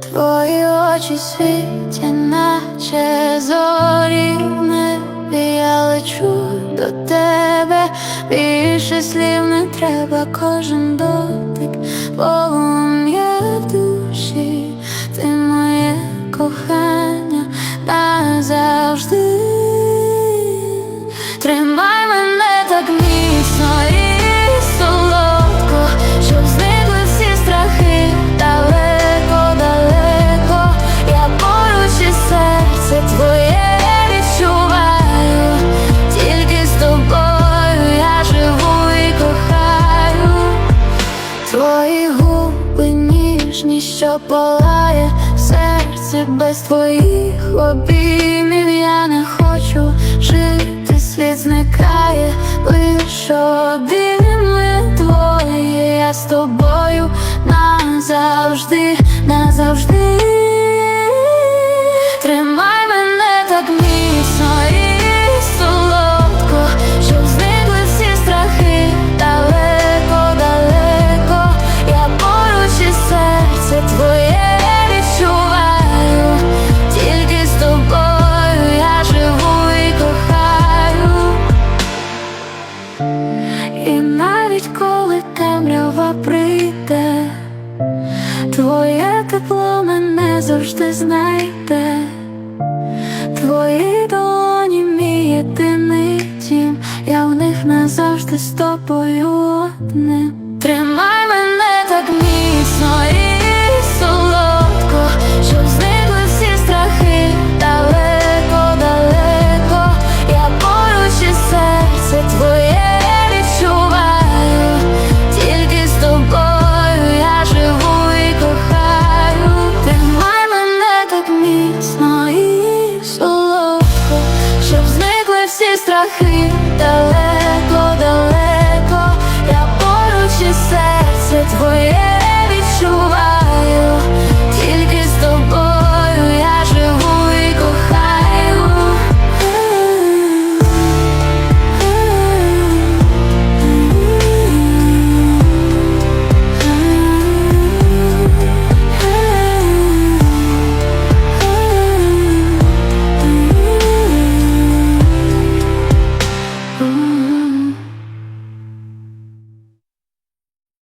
Твої очі світять, наче зорі в небі Я лечу до тебе, більше слів не треба, кожен дотик полум'я. Ніжні, що палає серце без твоїх обіймів я не хочу жити, світ зникає, лиш обійми твої, я з тобою назавжди, назавжди. Навіть коли темрява прийде, твоє тепло мене завжди знайде. Твої долоні мій єдиний тім, я в них назавжди з тобою одним. Страхи далеко,